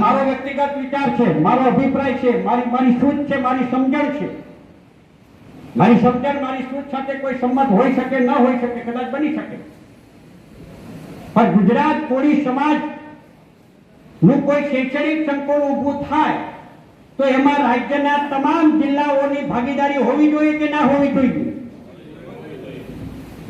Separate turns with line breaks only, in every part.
મારો વ્યક્તિગત વિચાર છે, મારો અભિપ્રાય છે, મારી મારી સૂચ છે, મારી સમજણ છે. મારી સમજણ, મારી સૂચ સાથે કોઈ સંમત હોઈ શકે, ન હોઈ શકે, કદાચ બની શકે. પણ ગુજરાત કોળી સમાજનું કોઈ શૈક્ષણિક સંકુલ ઊભું થાય, તો એમાં રાજ્યના તમામ જિલ્લાઓની ભાગીદારી હોવી જોઈએ કે ના હોવી જોઈએ?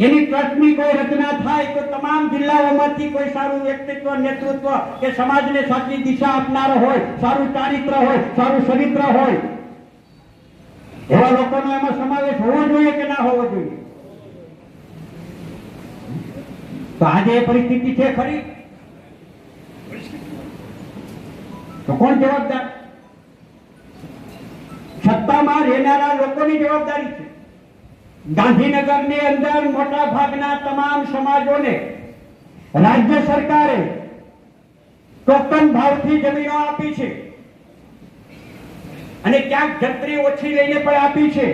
એની ટ્રસ્ટની કોઈ રચના થાય તો તમામ જિલ્લાઓમાંથી કોઈ સારું વ્યક્તિત્વ, નેતૃત્વ કે સમાજને સાચી દિશા આપનારો હોય, સારું ચારિત્ર હોય, સારું ચરિત્ર હોય, એવા લોકોનો એમાં સમાવેશ હોવો જોઈએ કે ના હોવો જોઈએ? તો આજે એ પરિસ્થિતિ છે ખરી? તો કોણ જવાબદાર? સત્તામાં રહેનારા લોકોની જવાબદારી છે. ગાંધીનગરની અંદર મોટા ભાગના તમામ સમાજોને રાજ્ય સરકારે ટોકન ભાવથી જમીનો આપી છે અને ક્યાંક જંત્રી ઓછી લઈને પણ આપી છે.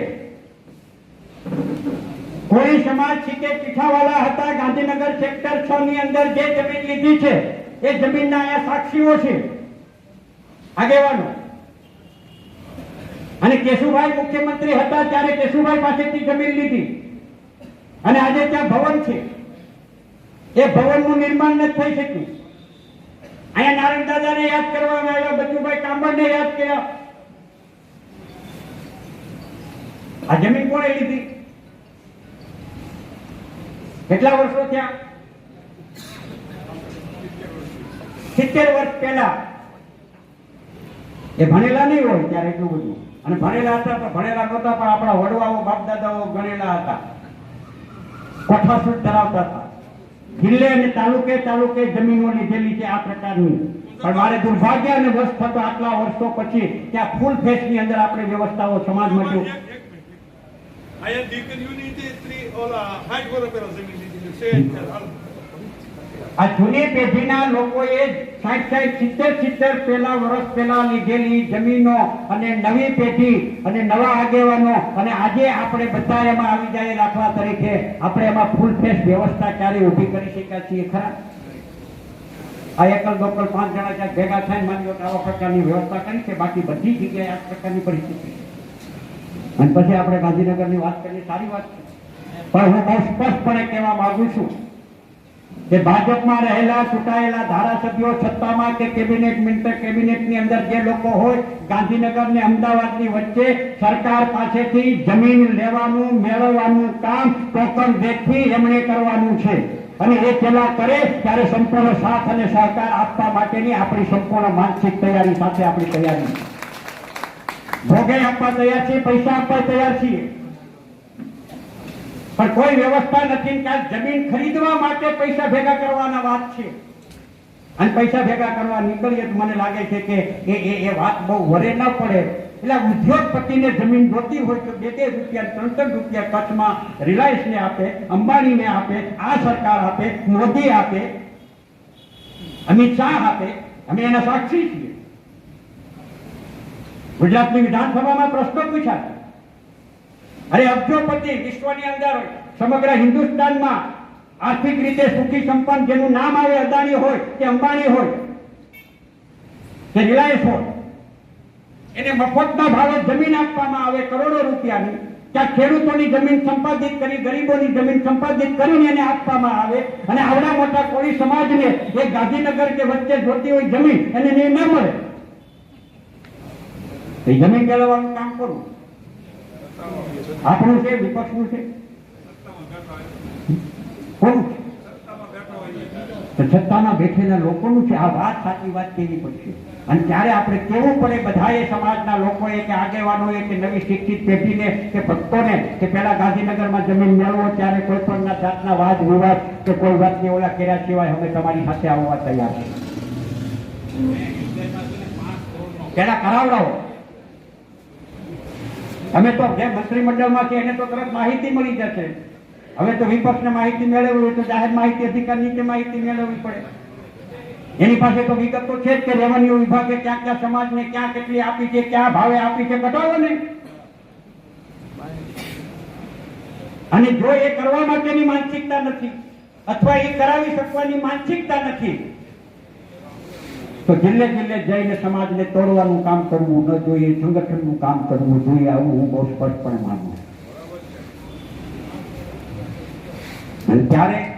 કોળી સમાજ કે પીઠાવાલા હતા, ગાંધીનગર સેક્ટર છ ની અંદર જે જમીન લીધી છે, એ જમીનના અહીંયા સાક્ષીઓ છે. આગેવાનો અને કેશુભાઈ મુખ્યમંત્રી હતા ત્યારે કેશુભાઈ પાસેથી જમીન લીધી. અને આજે ત્યાં ભવન છે. એ ભવનનું નિર્માણ નથી થઈ શક્યું. અહીંયા નારાયણ દાદાને યાદ કરવામાં આવ્યા, બચુભાઈ કાંબળને યાદ કર્યા. આ જમીન કોણે લીધી? કેટલા વર્ષો થયા? સિત્તેર વર્ષ પહેલા. એ ભણેલા નહીં હોય ત્યારે એટલું બધું. અને ભણેલા હતા તો ભણેલા નહોતા, પણ આપણા વડવાઓ, બાપદાદાઓ ભણેલા હતા. કોઠાસૂટ ધરાવતા હતા. જિલ્લે અને તાલુકે તાલુકે જમીનો લીધેલી છે આ પ્રકારની. પણ મારે દુર્ભાગ્ય અને વર્ષ થતો આટલા વર્ષો પછી ત્યાં ફૂલ ફેસની અંદર આપણે વ્યવસ્થાઓ સમાજ માટે
દીકરીઓની ઓલા હાઈ વર્ષ પહેલા જમીન લીધી છે.
આ જૂની પેઢીના લોકોએ સાઠ સાઠ સિત્તેર સિત્તેર પહેલા વર્ષ પહેલા લીધેલી જમીનો અને નવી પેઢી અને નવા આગેવાનો અને આજે આપણે બધા એમાં આવી જાય દાખલા તરીકે આપણે એમાં ફૂલ ફેસ વ્યવસ્થા ક્યારે ઊભી કરી શક્યા છીએ, ખરા? આ એકલ દોકલ પાંચ જણા ત્યાં ભેગા થાય માની લો આવા પ્રકારની વ્યવસ્થા કરી છે, બાકી બધી જગ્યાએ આ પ્રકારની પરિસ્થિતિ અને પછી આપણે ગાંધીનગરની વાત કરીએ, સારી વાત છે. પણ હું બહુ સ્પષ્ટપણે કહેવા માંગુ છું કે ભાજપમાં રહેલા, ચૂંટાયેલા ધારાસભ્યો સત્તામાં કે કેબિનેટ મિનિસ્ટર કેબિનેટની અંદર જે લોકો હોય ગાંધીનગર ને અમદાવાદની વચ્ચે સરકાર પાસેથી જમીન લેવાનું, મેળવવાનું કામ ટોકન દેખી એમણે કરવાનું છે. અને એ પેલા કરે ત્યારે સંપૂર્ણ સાથ અને સહકાર આપવા માટેની આપણી સંપૂર્ણ માનસિક તૈયારી સાથે આપણી તૈયારી. ભોગે આપવા તૈયાર છીએ, પૈસા આપવા તૈયાર છીએ. પણ કોઈ વ્યવસ્થા નથી કે આ જમીન ખરીદવા માટે પૈસા ભેગા કરવાના વાત છે. અને પૈસા ભેગા કરવા નીકળીએ તો મને લાગે છે કે એ એ એ વાત બહુ વરે ન પડે. એટલે ઉદ્યોગપતિને જમીન જોતી હોય તો બે બે રૂપિયા ત્રણ રૂપિયા કચ્છમાં રિલાયન્સને આપે, અંબાણીને આપે, આ સરકાર આપે, મોદી આપે, અમિત શાહ આપે, અમે એના સાક્ષી છીએ. ગુજરાતની વિધાનસભામાં પ્રશ્નો પૂછ્યા અરે અબજોપતિ વિશ્વની અંદર સમગ્ર હિન્દુસ્તાનમાં આર્થિક રીતે સુખી સંપન્ન જેનું નામ આવે, અદાણી હોય કે અંબાણી હોય, કે રિલાયન્સ હોય, એને મફતના ભાવે જમીન આપવામાં આવે, કરોડો રૂપિયાની. ત્યાં ખેડૂતોની જમીન સંપાદિત કરી, ગરીબોની જમીન સંપાદિત કરીને એને આપવામાં આવે. અને આવડા મોટા કોળી સમાજને એ ગાંધીનગર કે વચ્ચે જોતી હોય જમીન એને ન મળે. એ જમીન મેળવવાનું કામ કરવું આપણું છે, વિપક્ષનું છે? કોનું? છે સત્તામાં બેઠેલા લોકોનું છે. આ વાત સાચી વાત કેવી પડશે? અને ત્યારે આપણે કેવું પડે બધાએ સમાજના લોકોએ કે આગેવાનોએ કે નવી શિક્ષિત પેઢીને કે ભક્તોને કે પેલા ગાંધીનગરમાં જમીન મેળવો, ત્યારે કોઈ પણ જાતના વાદ વિવાદ કે કોઈ વાતની ઓલા કર્યા સિવાય અમે તમારી સાથે આવવા તૈયાર છીએ. પેલા કરાવડાવો. અમે તો જે મંત્રીમંડળમાં છે એને તો તરત માહિતી મળી જશે. હવે તો વિપક્ષને માહિતી મેળવવી હોય તો જાહેર માહિતી અધિકાર નીચે માહિતી મેળવવી પડે. એની પાસે તો વિગત તો છે જ કે રેવન્યુ વિભાગે ક્યાં ક્યાં સમાજને ક્યાં કેટલી આપી છે, ક્યાં ભાવે આપી છે કઢાવો ને. અને જો એ કરવા માટેની માનસિકતા નથી, અથવા એ કરાવી શકવાની માનસિકતા નથી તો જિલ્લે જિલ્લે જઈને સમાજને તોડવાનું કામ કરવું ન જોઈએ, સંગઠનનું કામ કરવું જોઈએ, આવું હું બહુ સ્પષ્ટપણે માનું છું. અને ત્યારે